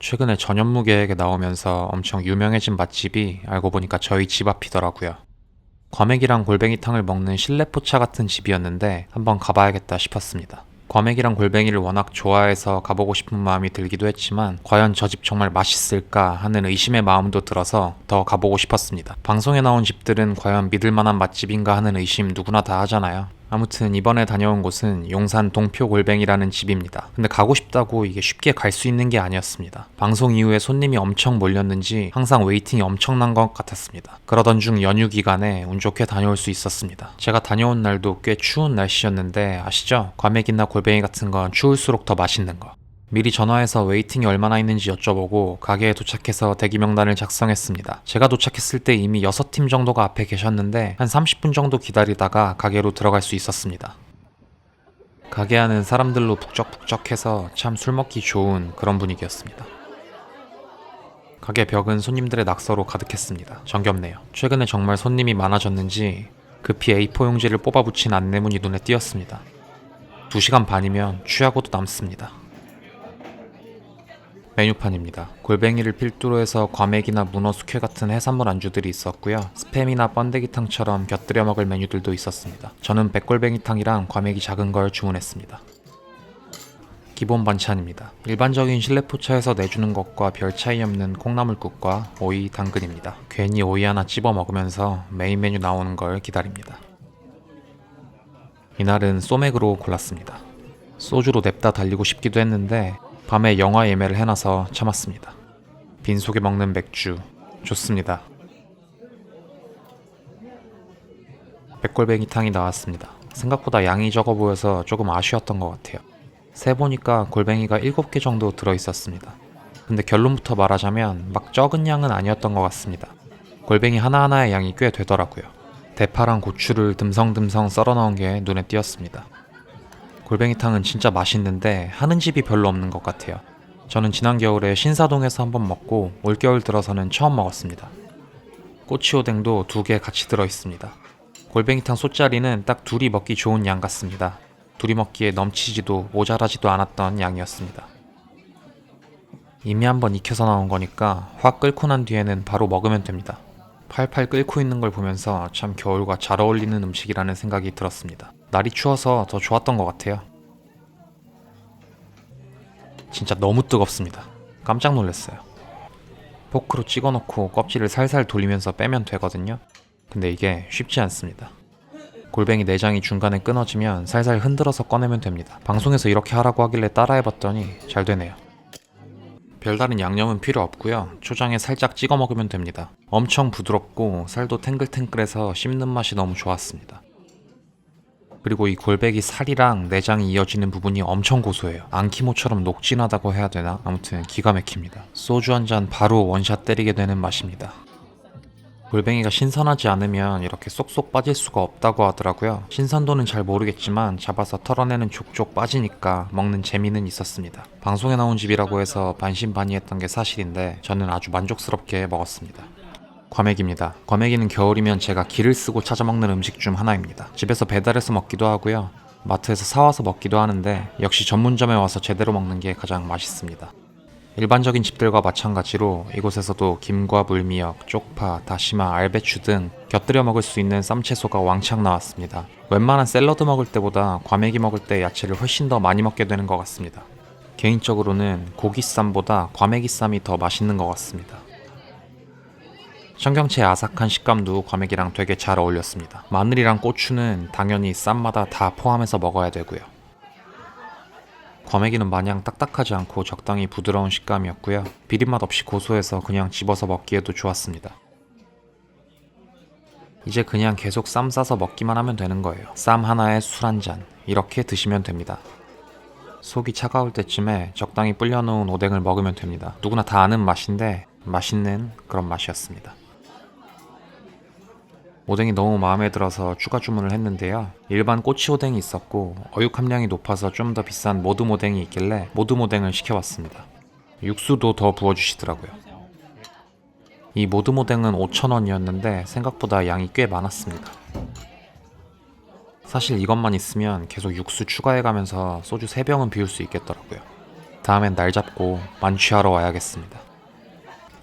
최근에 전현무 계획에 나오면서 엄청 유명해진 맛집이 알고 보니까 저희 집 앞이더라고요. 과메기랑 골뱅이탕을 먹는 실내포차 같은 집이었는데 한번 가봐야겠다 싶었습니다. 과메기랑 골뱅이를 워낙 좋아해서 가보고 싶은 마음이 들기도 했지만 과연 저 집 정말 맛있을까 하는 의심의 마음도 들어서 더 가보고 싶었습니다. 방송에 나온 집들은 과연 믿을 만한 맛집인가 하는 의심 누구나 다 하잖아요. 아무튼 이번에 다녀온 곳은 용산 동표 골뱅이라는 집입니다. 근데 가고 싶다고 이게 쉽게 갈 수 있는 게 아니었습니다. 방송 이후에 손님이 엄청 몰렸는지 항상 웨이팅이 엄청난 것 같았습니다. 그러던 중 연휴 기간에 운 좋게 다녀올 수 있었습니다. 제가 다녀온 날도 꽤 추운 날씨였는데 아시죠? 과메기나 골뱅이 같은 건 추울수록 더 맛있는 거. 미리 전화해서 웨이팅이 얼마나 있는지 여쭤보고 가게에 도착해서 대기 명단을 작성했습니다. 제가 도착했을 때 이미 6팀 정도가 앞에 계셨는데 한 30분 정도 기다리다가 가게로 들어갈 수 있었습니다. 가게 안은 사람들로 북적북적해서 참 술 먹기 좋은 그런 분위기였습니다. 가게 벽은 손님들의 낙서로 가득했습니다. 정겹네요. 최근에 정말 손님이 많아졌는지 급히 A4 용지를 뽑아 붙인 안내문이 눈에 띄었습니다. 2시간 반이면 취하고도 남습니다. 메뉴판입니다. 골뱅이를 필두로 해서 과메기나 문어 숙회 같은 해산물 안주들이 있었고요. 스팸이나 번데기탕처럼 곁들여 먹을 메뉴들도 있었습니다. 저는 백골뱅이탕이랑 과메기 작은 걸 주문했습니다. 기본 반찬입니다. 일반적인 실내포차에서 내주는 것과 별 차이 없는 콩나물국과 오이, 당근입니다. 괜히 오이 하나 찝어 먹으면서 메인 메뉴 나오는 걸 기다립니다. 이날은 소맥으로 골랐습니다. 소주로 냅다 달리고 싶기도 했는데 밤에 영화 예매를 해놔서 참았습니다. 빈속에 먹는 맥주 좋습니다. 백골뱅이탕이 나왔습니다. 생각보다 양이 적어 보여서 조금 아쉬웠던 것 같아요. 세 보니까 골뱅이가 7개 정도 들어있었습니다. 근데 결론부터 말하자면 막 적은 양은 아니었던 것 같습니다. 골뱅이 하나하나의 양이 꽤 되더라고요. 대파랑 고추를 듬성듬성 썰어 넣은 게 눈에 띄었습니다. 골뱅이탕은 진짜 맛있는데 하는 집이 별로 없는 것 같아요. 저는 지난 겨울에 신사동에서 한번 먹고 올겨울 들어서는 처음 먹었습니다. 꼬치오뎅도 두 개 같이 들어 있습니다. 골뱅이탕 소짜리는 딱 둘이 먹기 좋은 양 같습니다. 둘이 먹기에 넘치지도 모자라지도 않았던 양이었습니다. 이미 한번 익혀서 나온 거니까 확 끓고 난 뒤에는 바로 먹으면 됩니다. 팔팔 끓고 있는 걸 보면서 참 겨울과 잘 어울리는 음식이라는 생각이 들었습니다. 날이 추워서 더 좋았던 것 같아요. 진짜 너무 뜨겁습니다. 깜짝 놀랐어요. 포크로 찍어 놓고 껍질을 살살 돌리면서 빼면 되거든요. 근데 이게 쉽지 않습니다. 골뱅이 내장이 중간에 끊어지면 살살 흔들어서 꺼내면 됩니다. 방송에서 이렇게 하라고 하길래 따라해봤더니 잘 되네요. 별다른 양념은 필요 없고요. 초장에 살짝 찍어 먹으면 됩니다. 엄청 부드럽고 살도 탱글탱글해서 씹는 맛이 너무 좋았습니다. 그리고 이 골뱅이 살이랑 내장이 이어지는 부분이 엄청 고소해요. 안키모처럼 녹진하다고 해야 되나? 아무튼 기가 막힙니다. 소주 한 잔 바로 원샷 때리게 되는 맛입니다. 골뱅이가 신선하지 않으면 이렇게 쏙쏙 빠질 수가 없다고 하더라고요. 신선도는 잘 모르겠지만 잡아서 털어내는 족족 빠지니까 먹는 재미는 있었습니다. 방송에 나온 집이라고 해서 반신반의했던 게 사실인데 저는 아주 만족스럽게 먹었습니다. 과메기입니다. 과메기는 겨울이면 제가 기를 쓰고 찾아 먹는 음식 중 하나입니다. 집에서 배달해서 먹기도 하고요. 마트에서 사와서 먹기도 하는데 역시 전문점에 와서 제대로 먹는 게 가장 맛있습니다. 일반적인 집들과 마찬가지로 이곳에서도 김과 물미역, 쪽파, 다시마, 알배추 등 곁들여 먹을 수 있는 쌈채소가 왕창 나왔습니다. 웬만한 샐러드 먹을 때보다 과메기 먹을 때 야채를 훨씬 더 많이 먹게 되는 것 같습니다. 개인적으로는 고기쌈보다 과메기쌈이 더 맛있는 것 같습니다. 청경채의 아삭한 식감도 과메기랑 되게 잘 어울렸습니다. 마늘이랑 고추는 당연히 쌈마다 다 포함해서 먹어야 되고요. 과메기는 마냥 딱딱하지 않고 적당히 부드러운 식감이었고요. 비린맛 없이 고소해서 그냥 집어서 먹기에도 좋았습니다. 이제 그냥 계속 쌈 싸서 먹기만 하면 되는 거예요. 쌈 하나에 술 한 잔. 이렇게 드시면 됩니다. 속이 차가울 때쯤에 적당히 불려놓은 오뎅을 먹으면 됩니다. 누구나 다 아는 맛인데 맛있는 그런 맛이었습니다. 오뎅이 너무 마음에 들어서 추가 주문을 했는데요. 일반 꼬치 오뎅이 있었고 어육 함량이 높아서 좀 더 비싼 모듬 오뎅이 있길래 모듬 오뎅을 시켜봤습니다. 육수도 더 부어주시더라고요. 이 모듬 오뎅은 5,000원이었는데 생각보다 양이 꽤 많았습니다. 사실 이것만 있으면 계속 육수 추가해가면서 소주 3병은 비울 수 있겠더라고요. 다음엔 날 잡고 만취하러 와야겠습니다.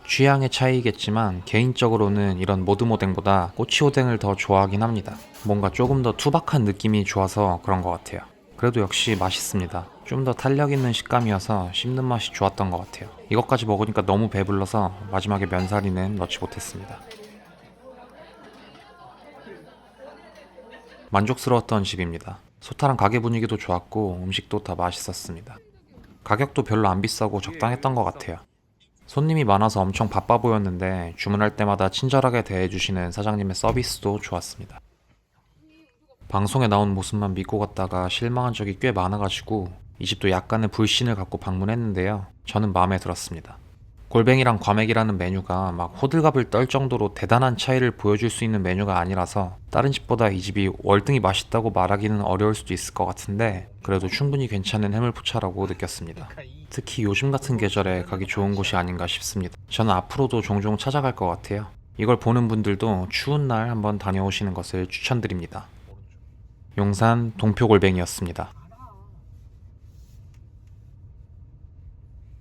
취향의 차이겠지만 개인적으로는 이런 모드모댕보다 꼬치오뎅을 더 좋아하긴 합니다. 뭔가 조금 더 투박한 느낌이 좋아서 그런 것 같아요. 그래도 역시 맛있습니다. 좀 더 탄력 있는 식감이어서 씹는 맛이 좋았던 것 같아요. 이것까지 먹으니까 너무 배불러서 마지막에 면사리는 넣지 못했습니다. 만족스러웠던 집입니다. 소탈한 가게 분위기도 좋았고 음식도 다 맛있었습니다. 가격도 별로 안 비싸고 적당했던 것 같아요. 손님이 많아서 엄청 바빠 보였는데 주문할 때마다 친절하게 대해주시는 사장님의 서비스도 좋았습니다. 방송에 나온 모습만 믿고 갔다가 실망한 적이 꽤 많아가지고 이 집도 약간의 불신을 갖고 방문했는데요. 저는 마음에 들었습니다. 골뱅이랑 과메기라는 메뉴가 막 호들갑을 떨 정도로 대단한 차이를 보여줄 수 있는 메뉴가 아니라서 다른 집보다 이 집이 월등히 맛있다고 말하기는 어려울 수도 있을 것 같은데 그래도 충분히 괜찮은 해물포차라고 느꼈습니다. 특히 요즘 같은 계절에 가기 좋은 곳이 아닌가 싶습니다. 저는 앞으로도 종종 찾아갈 것 같아요. 이걸 보는 분들도 추운 날 한번 다녀오시는 것을 추천드립니다. 용산 동표골뱅이였습니다.